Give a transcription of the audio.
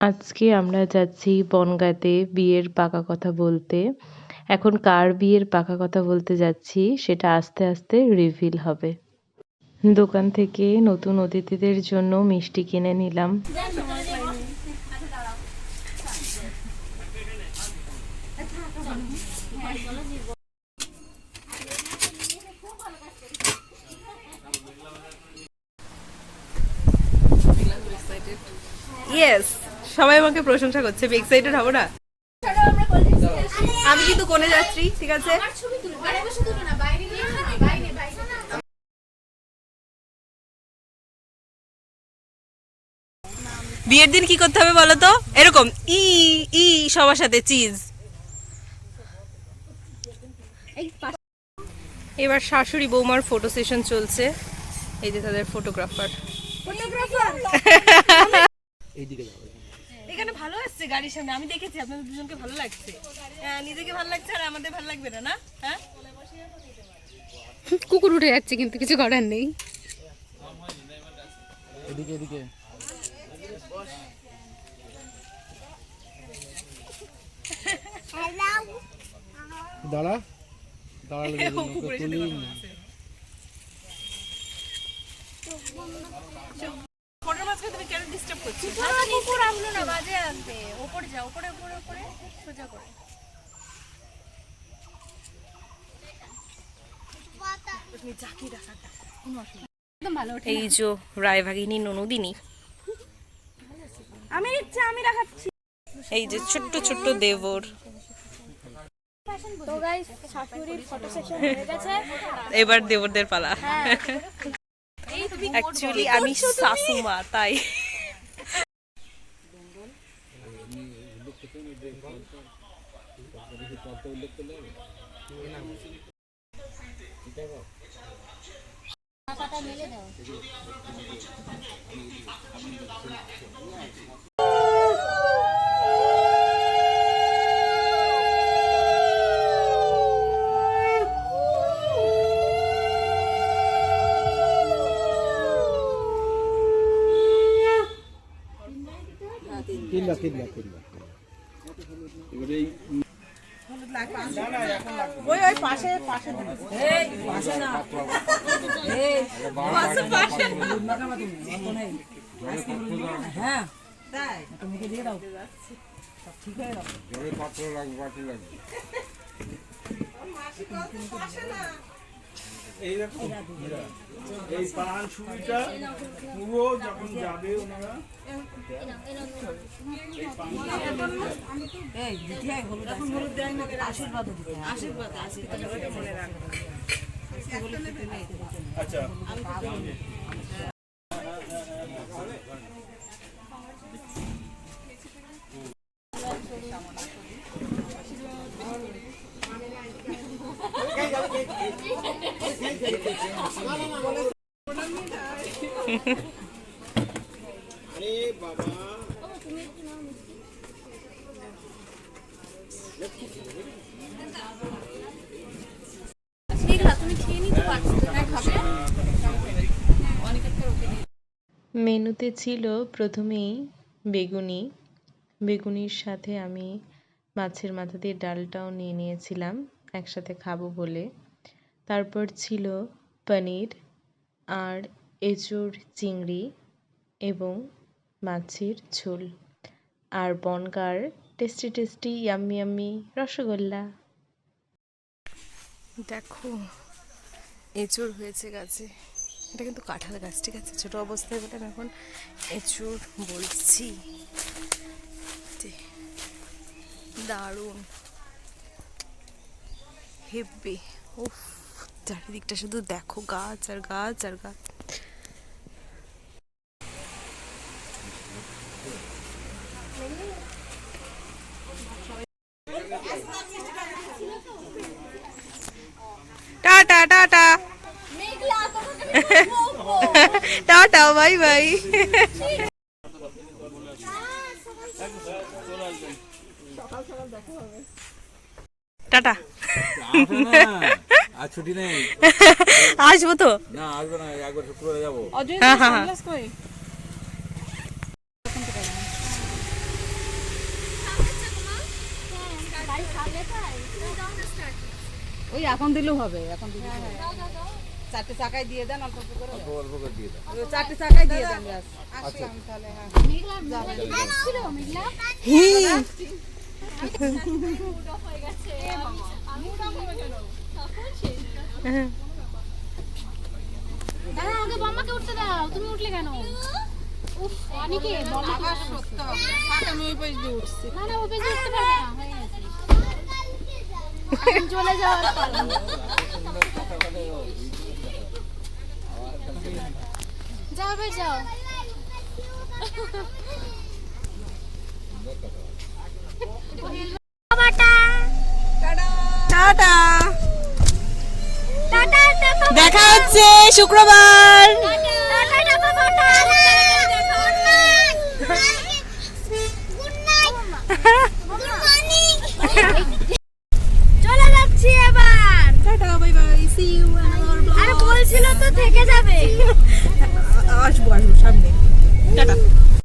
আজকে আমরা যাচ্ছি বনগাঁতে বিয়ের পাকা কথা বলতে। এখন কার বিয়ের পাকা কথা বলতে যাচ্ছি, সেটা আস্তে আস্তে রিভিল হবে। দোকান থেকে নতুন অতিথিদের জন্য মিষ্টি কিনে নিলাম। ইয়েস সবাই আমাকে প্রশংসা করছে এক্সাইটেড হব না। আমি কিন্তু কোনে যাচ্ছি ঠিক আছে? বিয়ের দিন কি করতে হবে বলো তো? এরকম ই ই সবার সাথে চিজ এবার শাশুড়ি বৌমার ফটো সেশন চলছে। এই যে তাদের ফটোগ্রাফার এখানে ভালো আসছে গাড়ির সামনে। আমি দেখেছি আপনাদের দুজনকে ভালো লাগছে। হ্যাঁ, নিজেকে ভালো লাগছে আর আমাদের ভালো লাগবে না না? হ্যাঁ? কুকুর উঠে যাচ্ছে কিন্তু কিছু করার নেই। এদিকে এদিকে। দাঁড়া। দাঁড়ালে ও কুকুরের সাথে কথা বলছে। ফটোর মাঝখানে তুমি কেন ডিস্টার্ব করছ? কুকুর আসলো না বাজে আনতে। ওপরে যা ওপরে ওপরে ওপরে সোজা করে। তুমি জাকি রাখাটা একদম ভালো ওঠে এই যে রায় ভাগিনী ননদিনী। আমি ইচ্ছা আমি রাখাচ্ছি এই যে ছোট্ট ছোট্ট দেবর। অ্যাকচুয়ালি আমি শাশুমা তাই। মেলে তো গাইস শাশুড়ির ফটো সেশন হয়ে গেছে এবার দেবরদের পালা হ্যাঁ। এই তুমি অ্যাকচুয়ালি আমি শাশুমা তাই তিন লাখ তিন লাখ তিন লাখ ওই ওই পাশে পাশে পাশে না এই পান সুবিটা পুরো যখন যাবে ওনারা আচ্ছা। আরে বাবা মেনুতে ছিল প্রথমেই বেগুনি। বেগুনির সাথে আমি মাছের মাথা দিয়ে ডালটাও নিয়ে নিয়েছিলাম, একসাথে খাব বলে। তারপর ছিল পনির আর এঁচোড় চিংড়ি এবং মাছের ঝোল আর বনগার tasty tasty yummy yummy rasgulla. দেখো এঁচুর হয়েছে গাছে। এটা কিন্তু কাঁঠাল গাছ, ঠিক আছে? ছোট অবস্থায় বলে আমি এখন এঁচুর বলছি। দারুণ। হেব্বে, উফ। চারিদিকটা শুধু দেখো গাছ আর গাছ আর গাছ। Tata tata. Tata bye bye. Tata. আর ছুটি নেই। আসব তো? না আসব না একবার শুক্রবারে যাব। হ্যাঁ, হ্যাঁ, হ্যাঁ। ওই এখন দিলেও হবে এখন দিলেও চারটে চাকায় দিয়ে দেন অল্প অল্প করে। অল্প অল্প করে দিয়ে দেন। চারটে চাকায় দিয়ে দেন আচ্ছা। আসলাম তাহলে হ্যাঁ। দাদা আগে বম্মাকে উঠতে দাও। তুমি উঠলে কেন? উফ অনেকে বম্মা আমি ওই পাশ দিয়ে উঠছি। না না ও বেশি উঠতে পারবে না। গেছে। এখন চলে যাওয়ার যাও বে যাও। টাটা। দেখা হচ্ছে শুক্রবার। চলে যাচ্ছি এবার tata bye bye see you আরে বলছিল তো থেকে যাবে। আসব আসব সামনে। টাটা।